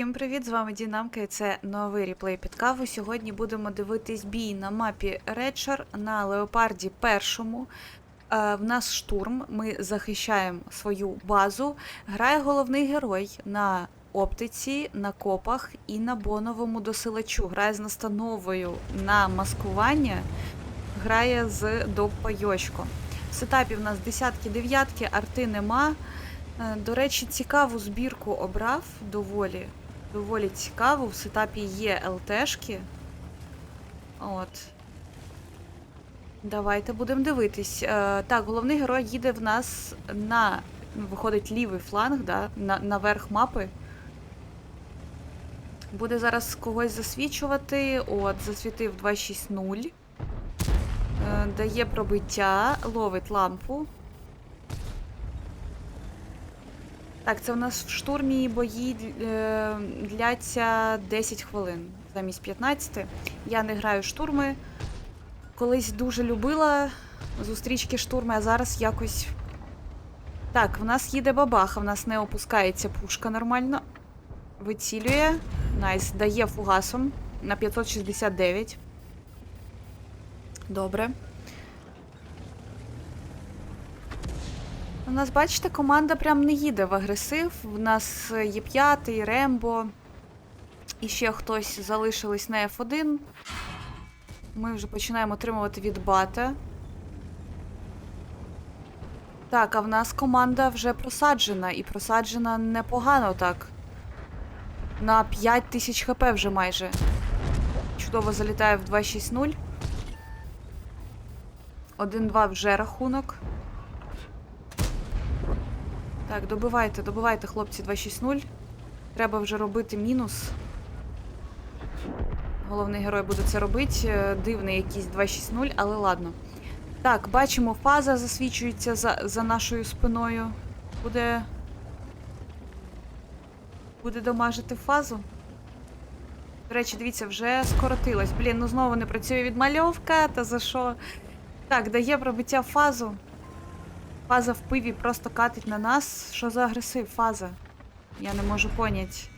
Всім привіт, з вами Дінамка і це новий реплей під каву. Сьогодні будемо дивитись бій на мапі Редшар на Леопарді першому. Е, в нас штурм, ми захищаємо свою базу. Грає головний герой на оптиці, на копах і на боновому досилачу. Грає з настановою на маскування, грає з допайочком. В сетапі в нас десятки, дев'ятки, арти нема. Е, До речі, цікаву збірку обрав доволі. Доволі цікаву. В сетапі є ЛТшки. От. Давайте будемо дивитись. Е, так, головний герой їде в нас на. Виходить лівий фланг, да, на, наверх мапи. Буде зараз когось засвічувати. От, засвітив 260. Е, дає пробиття, ловить лампу. Так, це у нас в штурмі бої е, дляться 10 хвилин замість 15. Я не граю штурми. Колись дуже любила зустрічки штурми, а зараз якось. Так, в нас їде бабаха, в нас не опускається пушка нормально. Вицілює. Найс, дає фугасом на 569. Добре. У нас, бачите, команда прям не їде в агресив. У нас є п'ятий, Рембо. І ще хтось залишились на F1. Ми вже починаємо отримувати від бата. Так, а в нас команда вже просаджена, і просаджена непогано так. На 5 тисяч хп вже майже. Чудово залітає в 2.6.0. 1-2 вже рахунок. Так, добивайте, добивайте, хлопці, 260. Треба вже робити мінус. Головний герой буде це робити. Е, Дивний якийсь 260, але ладно. Так, бачимо, фаза засвічується за, за нашою спиною. Буде. Буде домажити фазу. До речі, дивіться, вже скоротилось. Блін, ну знову не працює відмальовка, та за що? Так, дає пробиття фазу. Фаза в пиві просто катить на нас. Що за агресив, фаза? Я не можу понять.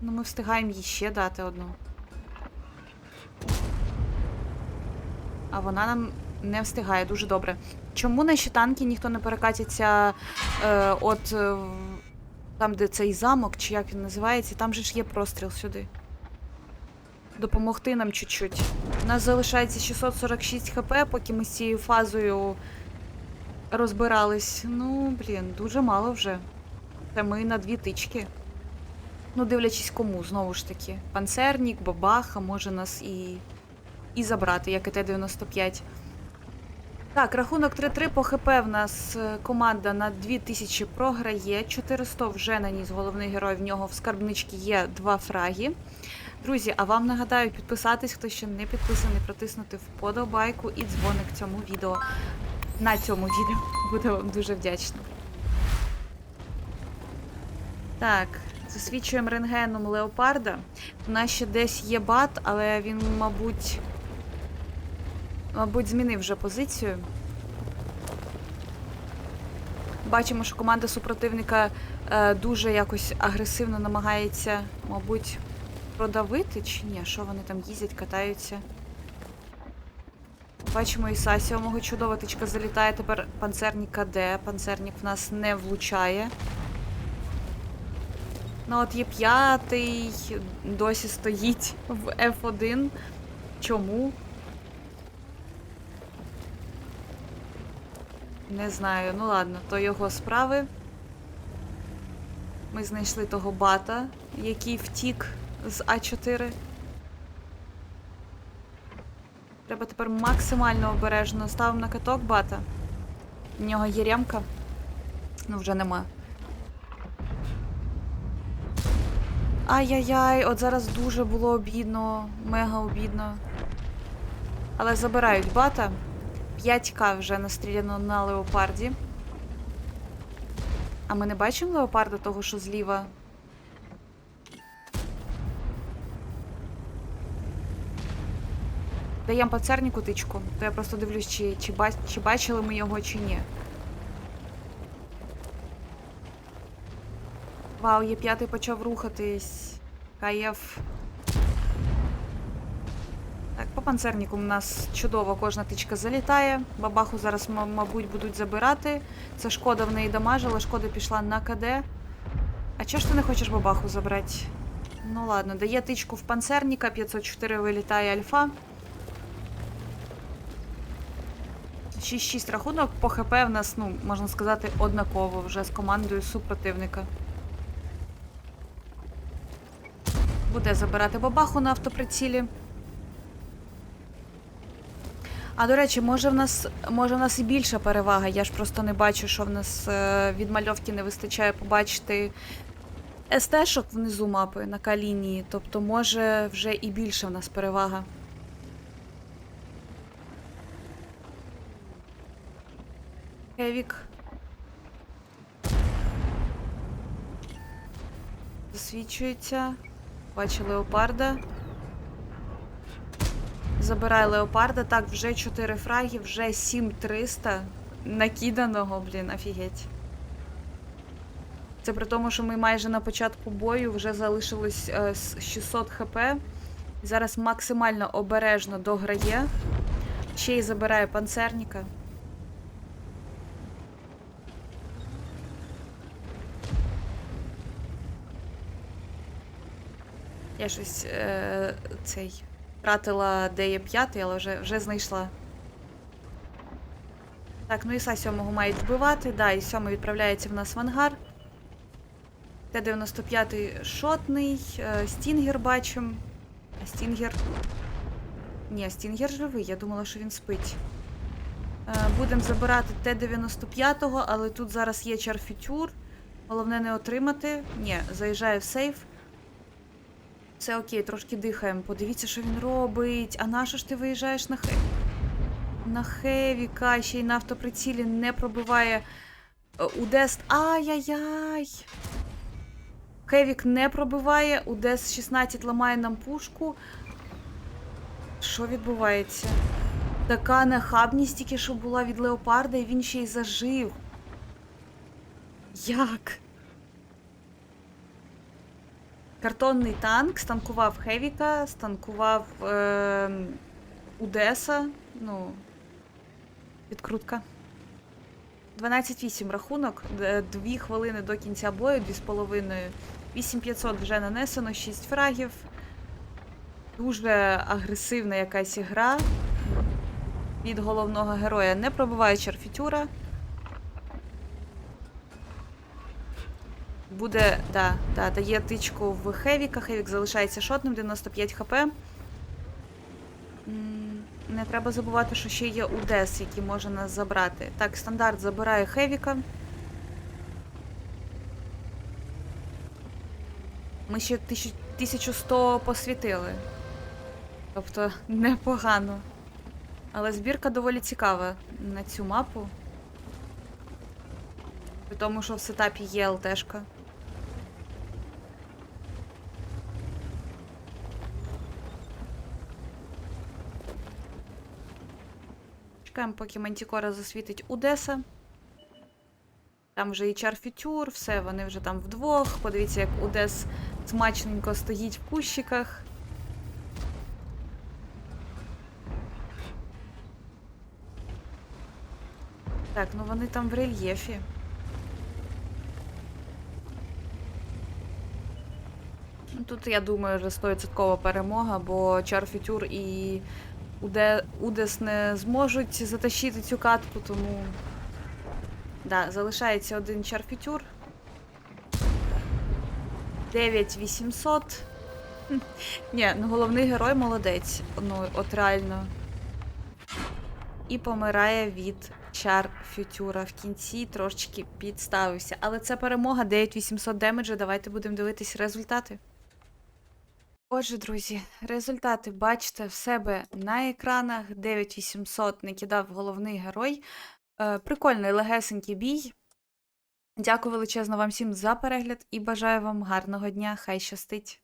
Ну, ми встигаємо їй ще дати одну. А вона нам не встигає, дуже добре. Чому наші танки ніхто не перекатиться е, от е, там, де цей замок, чи як він називається, там же ж є простріл сюди. Допомогти нам чуть-чуть. У нас залишається 646 хп, поки ми з цією фазою розбирались. Ну, блін, дуже мало вже. Та ми на дві тички. Ну, дивлячись кому, знову ж таки. Панцернік, бабаха може нас і, і забрати, як і Т-95. Так, рахунок 3-3 по ХП в нас е, команда на 2000 програє. 400 вже наніс головний герой. В нього в скарбничці є два фраги. Друзі, а вам нагадаю підписатись, хто ще не підписаний, протиснути вподобайку і дзвоник цьому відео. На цьому відео буду вам дуже вдячна. Так, засвідчуємо рентгеном леопарда. У нас ще десь є бат, але він, мабуть, мабуть, змінив вже позицію. Бачимо, що команда супротивника е, дуже якось агресивно намагається, мабуть, продавити чи ні? Що вони там їздять, катаються? Бачимо, і Сасі, мого чудова тичка залітає. Тепер панцерник КД. Панцерник в нас не влучає. Ну от є п'ятий, досі стоїть в F1. Чому? Не знаю. Ну ладно, то його справи. Ми знайшли того бата, який втік з А4. Треба тепер максимально обережно. Ставимо на каток бата. У нього є ремка. Ну, вже нема. Ай-яй-яй, от зараз дуже було обідно, мега обідно. Але забирають бата. 5к вже настріляно на леопарді. А ми не бачимо леопарда того, що зліва. Даємо пацерніку тичку, то я просто дивлюсь, чи, чи, чи бачили ми його, чи ні. Вау, є п'ятий почав рухатись. Каєв. Так, по панцерніку у нас чудово кожна тичка залітає. Бабаху зараз, мабуть, будуть забирати. Це шкода в неї дамажила, шкода пішла на КД. А чого ж ти не хочеш бабаху забрати? Ну ладно, дає тичку в панцерніка, 504 вилітає альфа. 6-6 рахунок по ХП в нас, ну, можна сказати, однаково вже з командою супротивника. Буде забирати бабаху на автоприцілі. А до речі, може в нас може в нас і більша перевага. Я ж просто не бачу, що в нас е, від мальовки не вистачає побачити СТ-шок внизу мапи на К-лінії. Тобто, може вже і більша в нас перевага. Хевік. Засвічується. Бачу леопарда. Забирає леопарда. Так, вже 4 фраги, вже 7300 накиданого, блін, офігеть. Це при тому, що ми майже на початку бою вже залишилось е, с- 600 хп. Зараз максимально обережно дограє. Ще й забирає панцерніка. Я щось е, цей втратила, де є п'ятий, але вже, вже знайшла. Так, ну Іса сьомого мають вбивати. Да, і сьомий відправляється в нас в ангар. Т-95 шотний, е, Стінгер бачимо. А Стінгер. Ні, Стінгер живий, я думала, що він спить. Е, Будемо забирати Т-95, але тут зараз є чарфітюр. Головне не отримати. Ні, заїжджає в сейф. Все окей, трошки дихаємо. Подивіться, що він робить. А на що ж ти виїжджаєш на хе... На Хевіка, ще й на автоприцілі не пробиває е, Удес. Ай-яй-яй! Хевік не пробиває, Удес 16 ламає нам пушку. Що відбувається? Така нахабність тільки що була від Леопарда, і він ще й зажив. Як? Картонний танк станкував Хевіка, станкував е, Удеса. Ну, відкрутка. 12-8 рахунок, д- дві хвилини до кінця бою, дві з половиною. 8500 вже нанесено, 6 фрагів. Дуже агресивна якась гра. Від головного героя не пробиває Чарфітюра. Буде, да, да, дає тичку в Хевіка. Хевік залишається шотним, 95 хп. Не треба забувати, що ще є Удес, який може нас забрати. Так, стандарт забирає Хевіка. Ми ще 1100 посвітили. Тобто непогано. Але збірка доволі цікава на цю мапу. При тому, що в сетапі є ЛТшка. Чекаємо, поки Мантікора засвітить Удеса. Там вже і Чарфітюр, все, вони вже там вдвох. Подивіться, як Удес смачненько стоїть в кущиках. Так, ну вони там в рельєфі. Тут, я думаю, вже 100% перемога, бо Чарфітюр і Уде... Удес не зможуть затащити цю катку, тому. Да, залишається один Чарфітюр. 9800. Хм. Ні, ну головний герой молодець. Ну, от реально. І помирає від чар Фютюра. В кінці трошечки підставився. Але це перемога 9800 демеджа. Давайте будемо дивитись результати. Отже, друзі, результати бачите в себе на екранах. 9800 не кидав головний герой. Е, прикольний легесенький бій. Дякую величезно вам всім за перегляд і бажаю вам гарного дня. Хай щастить!